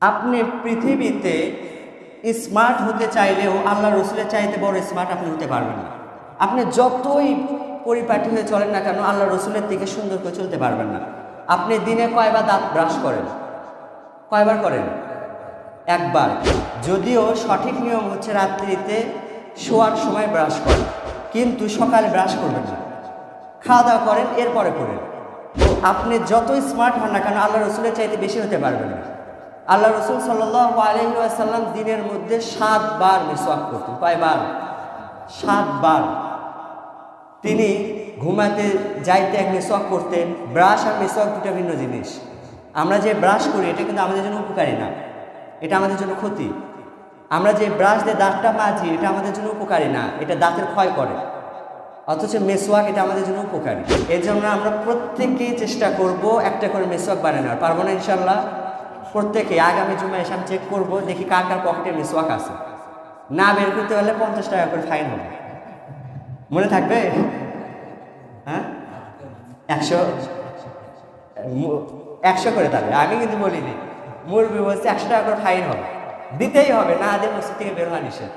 আপনি পৃথিবীতে স্মার্ট হতে চাইলেও আল্লাহ রসুলের চাইতে বড় স্মার্ট আপনি হতে পারবেন না। আপনি যতই পরিপাটি হয়ে চলেন না কেন আল্লাহ রসুলের থেকে সুন্দর করে চলতে পারবেন না। আপনি দিনে কয়বার দাঁত ব্রাশ করেন? কয়বার করেন? একবার। যদিও সঠিক নিয়ম হচ্ছে রাত্রিতে শোয়ার সময় ব্রাশ করেন কিন্তু সকালে ব্রাশ করবেন না। খাওয়া দাওয়া করেন, এরপরে করেন। আপনি যত স্মার্ট হন না কেন আল্লাহ রসুলের চাইতে বেশি হতে পারবেন না। আল্লাহ রসুল আলহিহাসাল্লাম দিনের মধ্যে সাতবার মিসওয়াক করতেন। কয়বার? সাতবার। তিনি ঘুমাতে যাইতে এক মিসওয়াক করতেন, ব্রাশ আর মিসওয়াক দুটো ভিন্ন জিনিস। আমরা যে ব্রাশ করি, এটা কিন্তু আমাদের জন্য উপকারী না। এটা আমাদের জন্য ক্ষতি। আমরা যে ব্রাশ দিয়ে দাঁতটা মাজি, এটা আমাদের জন্য উপকারী না। এটা দাঁতের ক্ষয় করে। অথচ মেসওয়াক এটা আমাদের জন্য উপকারী। এর জন্য আমরা প্রত্যেকেই চেষ্টা করব একটা করে মেসওয়াক বানানোর। পারব না ইনশাল্লাহ প্রত্যেকে আগামী জুমায় এসে আমি চেক করব, দেখি কার কার পকেটে মিসওয়াক আছে। না বের করতে পারলে পঞ্চাশ টাকা করে ফাইন হবে। মনে থাকবে? হ্যাঁ? একশো? একশো করে তাহলে। আমি কিন্তু বলিনি। মুরবি বলছে একশো টাকা করে ফাইন হবে। দিতেই হবে, না দিয়ে মসজিদ থেকে বের হওয়া নিষেধ।